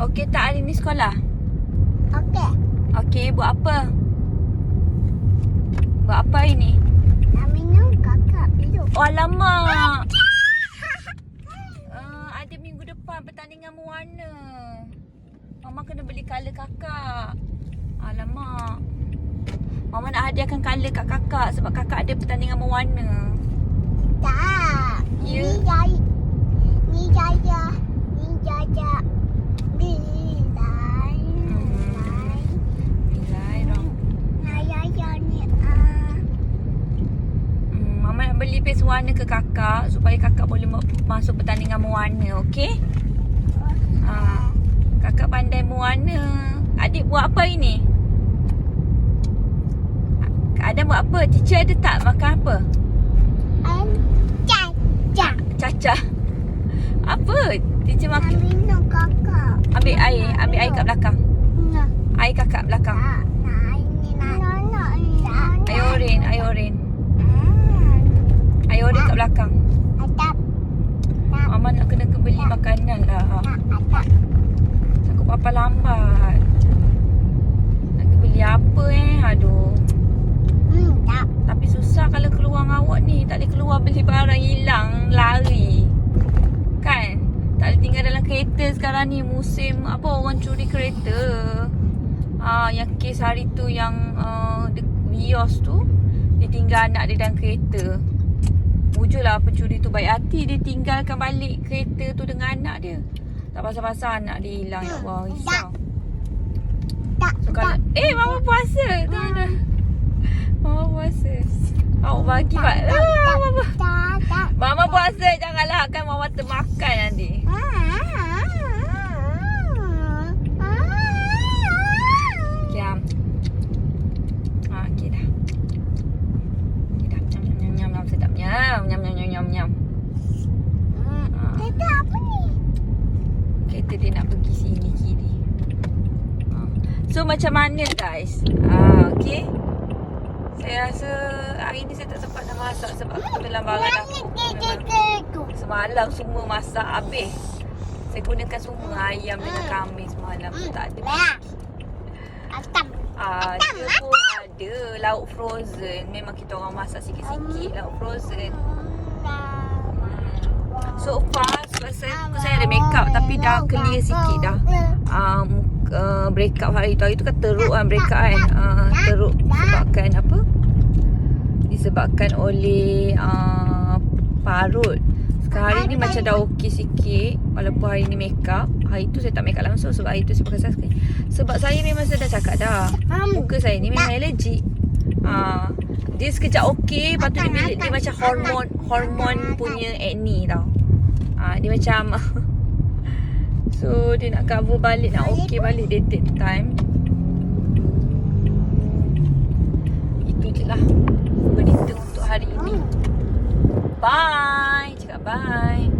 Okey tak hari ni sekolah? Okey. Okey, buat apa? Buat apa hari ni? Nak minum kakak minum. Oh, alamak. Uh, ada minggu depan pertandingan mewarna. Mama kena beli colour kakak. Alamak. Mama nak hadiahkan colour kat kakak sebab kakak ada pertandingan mewarna. Tak. Ya. Ni jaya. Ni jaya. Ni jaya. Ni lai. Lai. Nilai dong. Lai jaya ni ah. Hmm, Mama nak beli paste warna ke kakak supaya kakak boleh ma- masuk pertandingan mewarna, okey? Ha. Kakak pandai mewarna. Adik buat apa ini? Ada buat apa? Teacher ada tak makan apa? An. Cak. Cak. Caca. Apa? Teacher makan. minum kakak. Ambil air. Ambil air kat belakang. Air kakak belakang. Nak ini nak. Nak. Nak. Nak. Air oren. Air oren. Ah. Air oren kat belakang. Atap. Tak. Mama nak kena ke beli makanan lah. Tak. Atap. Takut papa lambat. Nak ke beli apa eh? Aduh. Hmm. Tak. Tapi susah kalau keluar dengan awak ni. Tak boleh keluar beli barang hilang. Lari. Kan? Tak boleh tinggal dalam kereta sekarang ni. Musim apa orang curi kereta. Ah, yang kes hari tu yang uh, the Vios tu. Dia tinggal anak dia dalam kereta. Mujurlah pencuri tu baik hati. Dia tinggalkan balik kereta tu dengan anak dia. Tak pasal-pasal anak dia hilang. Ya Allah, risau. Tak. So kalau Eh mama puasa dah Mama puasa Awak bagi pak ah, mama. Tak. Tak. mama puasa Janganlah kan mama termakan nanti Nyam nyam nyam nyam nyam Kita apa ni? Kereta dia nak pergi sini kiri ha. So macam mana guys ha, Okay Saya rasa Hari ni saya tak sempat nak masak Sebab aku dalam barang aku tu. Semalam semua masak habis. Saya gunakan semua ayam dengan kambing semalam tu tak ada. Atam. Ada pun ada lauk frozen. Memang kita orang masak sikit-sikit lauk frozen. So far sebab saya, ada make up tapi dah clear sikit dah. Uh, uh, break up hari tu. Hari tu kan teruk kan break up kan. Uh, teruk disebabkan apa? Disebabkan oleh uh, parut. Sekarang hari ni macam dah okey sikit Walaupun hari ni make up Hari tu saya tak make up langsung Sebab hari tu saya pakai sunscreen Sebab saya memang saya dah cakap dah Muka saya ni memang allergic uh, Dia sekejap okey Lepas tu dia, bila, dia macam hormon Hormon punya acne tau uh, Dia macam So dia nak cover balik Nak okey balik Dia take time. Itu je lah Berita untuk hari ini. Bye. Cakap bye